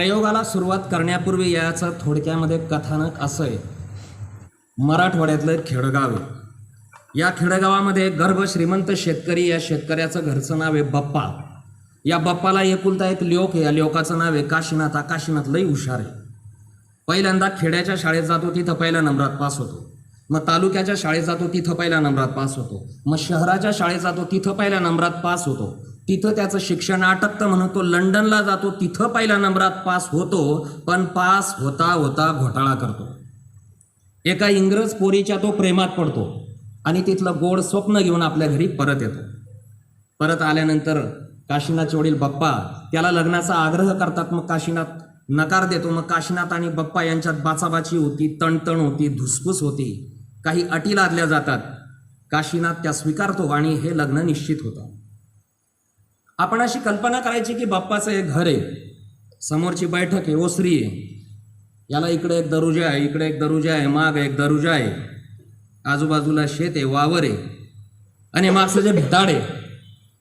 प्रयोगाला सुरुवात करण्यापूर्वी याचं थोडक्यामध्ये कथानक असं आहे. मराठवाड्यातलं एक खेडगाव आहे. या खेडगावामध्ये गर्भ श्रीमंत शेतकरी या शेतकऱ्याचं घरचं नाव आहे बप्पा. या बप्पाला एकुलता एक लोक आहे. या लोकाचं नाव आहे काशीनाथ. हा काशीनाथ लई हुशार आहे. पहिल्यांदा खेड्याच्या शाळेत जातो तिथं पहिल्या नंबरात पास होतो. मग तालुक्याच्या शाळेत जातो तिथं पहिल्या नंबरात पास होतो. मग शहराच्या शाळेत जातो तिथं पहिल्या नंबरात पास होतो. तिथं त्याचं शिक्षण अटकतं म्हणून तो लंडनला जातो. तिथं पहिल्या नंबरात पास होतो पण पास होता होता घोटाळा करतो. एका इंग्रज पोरीच्या तो प्रेमात पडतो आणि तिथलं गोड स्वप्न घेऊन आपल्या घरी परत येतो. परत आल्यानंतर काशीनाथचे वडील बाप्पा त्याला लग्नाचा आग्रह करतात मग काशीनाथ नकार देतो. मग काशीनाथ आणि बाप्पा यांच्यात बाचाबाची होती तणतण होती धुसफूस होती. काही अटी लादल्या जातात. काशीनाथ त्या स्वीकारतो आणि हे लग्न निश्चित होतं. आपण अशी कल्पना करायची की बाप्पाचं एक घर आहे. समोरची बैठक आहे ओसरी आहे. याला इकडे एक दरुजा आहे इकडे एक दरुजा आहे माग एक दरुजा आहे. आजूबाजूला शेत आहे वावर आहे. आणि मागचं जे भिताड आहे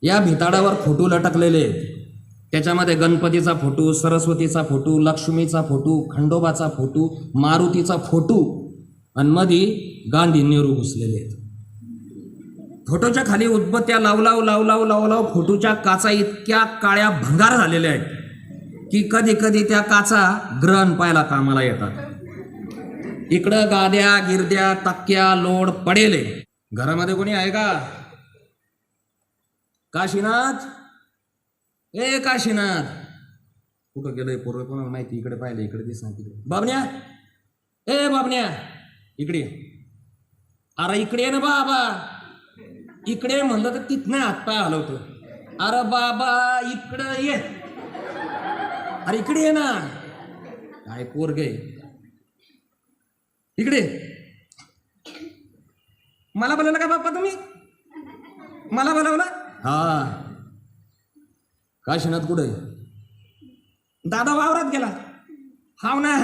या भिताडावर फोटो लटकलेले आहेत. त्याच्यामध्ये गणपतीचा फोटो सरस्वतीचा फोटो लक्ष्मीचा फोटो खंडोबाचा फोटो मारुतीचा फोटो. आणि मध्ये गांधी नेहरू घुसलेले आहेत. फोटोच्या खाली उदबत्त्या लाव लाव लाव लाव लाव लाव फोटोच्या काचा इतक्या काळ्या भंगार झालेल्या आहेत की कधी कधी त्या काचा ग्रहण पाहायला कामाला येतात. इकडं गाद्या गिरद्या तक्क्या लोड पडेले. घरामध्ये कोणी आहे का? काशीनाथ? ए काशीनाथ. कुठं गेलंय पोरं? कोणाला माहिती? इकडे पाहिलं इकडे ते तिकडे. बाबण्या? ए बाबण्या. इकडे अरे इकडे ये ना बाबा. इकडे म्हणलं तर तिथनं हातपाय हलवतो अरे बाबा इकडं ये. अरे इकडे ये ना. काय पोरग इकडे. मला बोलवलं का बाप्पा तुम्ही? मला बोलवलं? हा. काशीनाथ कुठे दादा वावरात गेला. हाव ना.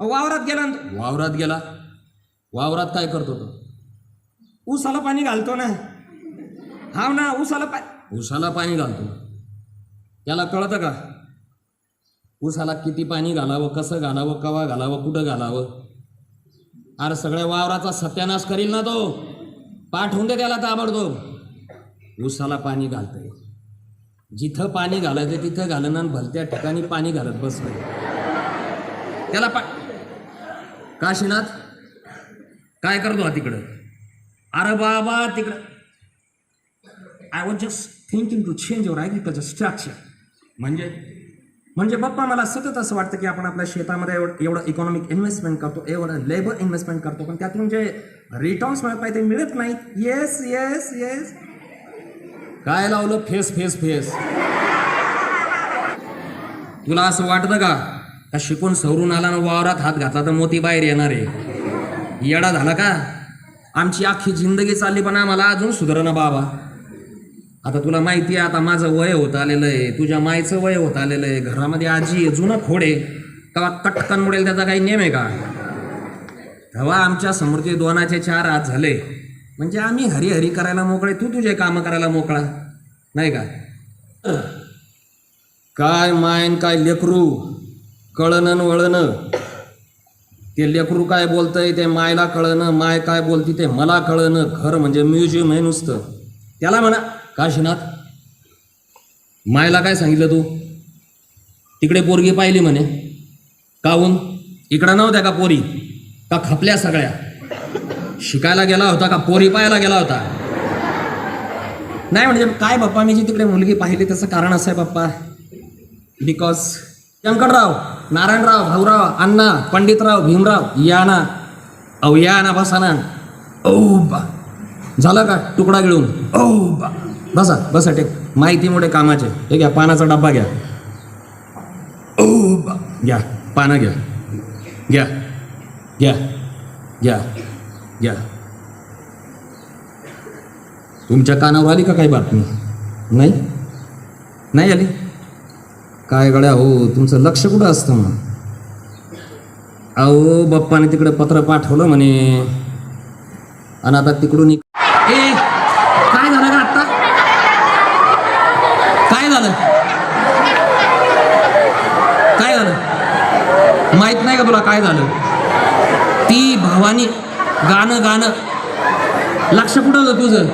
वावरात गेला. वावरात गेला? वावरात काय करतो तो? ऊसाला पाणी घालतो ना. हाव ना ऊसाला पा ऊसाला पाणी घालतो. त्याला कळतं का? ऊसाला किती पाणी घालावं कसं घालावं कवा घालावं कुठं घालावं? अरे सगळ्या वावराचा सत्यानाश करील ना तो. पाठवून दे त्याला ताबडतोब. ऊसाला पाणी घालतंय. जिथं पाणी घालायचं तिथं घालणं आणि भलत्या ठिकाणी पाणी घालत बसलं त्याला पा काशीनाथ काय करतो हा तिकडं? अरे बाबा तिकडं. I was just thinking to change your agriculture structure म्हणजे? म्हणजे बाप्पा मला सतत असं वाटतं की आपण आपल्या शेतामध्ये एवढं एवढं इकॉनॉमिक इन्व्हेस्टमेंट करतो एवढं लेबर इन्व्हेस्टमेंट करतो पण त्यातून जे रिटर्न्स मिळत पाहिजे ते मिळत नाहीत. येस येस येस काय लावलं? Face face face. तुला असं वाटतं का? का शिकून सवरून आला ना वावरात हात घातला तर मोती बाहेर येणार आहे? येडा झाला का? आमची अख्खी जिंदगी चालली पण आम्हाला अजून सुधारणा बाबा. आता तुला माहिती आहे आता माझं वय होत आलेलं आहे. तुझ्या मायचं वय होत आलेलं आहे. घरामध्ये आजी आहे, जुनं खोडे तेव्हा कटकन मोडेल त्याचा काही नेम आहे का? तेव्हा आमच्या समोरचे दोनाचे चार हात झाले. म्हणजे आम्ही हरिहरी करायला मोकळे तू तुझे कामं करायला मोकळा. नाही का? काय मायन काय लेकरू? कळणन वळणं. ते लेकरू काय बोलतंय ते मायला कळणं माय काय बोलती ते मला कळणं घर म्हणजे म्युझियम आहे नुसतं. त्याला म्हणा काशीनाथ मायला काय सांगितलं तू? तिकडे पोरगी पाहिली म्हणे. काहून? इकडं नव्हत्या का पोरी? का खपल्या सगळ्या? शिकायला गेला होता का पोरी पाहायला गेला होता? नाही म्हणजे काय बाप्पा मी जी तिकडे मुलगी पाहिली त्याचं कारण असं आहे बाप्पा. बिकॉज व्यंकटराव नारायणराव भाऊराव अण्णा पंडितराव भीमराव याना औ या ना बसा ना औ बा. झालं का तुकडा गिळून? औ बा. बसा बसा टेक. माहितीमुळे कामाचे. हे घ्या पानाचा डब्बा घ्या. औ बा. घ्या पानं घ्या. घ्या. घ्या. घ्या. घ्या. तुमच्या कानावर आली का काही बातमी? नाही? नाही आली? काय गड्या हो तुमचं लक्ष कुठं असतं मग अहो बाप्पाने तिकडे पत्र पाठवलं म्हणे. आणि आता तिकडून इक- ए काय झालं का आत्ता? काय झालं? काय झालं? माहीत नाही का तुला काय झालं? ती भावानी गाणं गाणं. लक्ष कुठं होतं तुझं?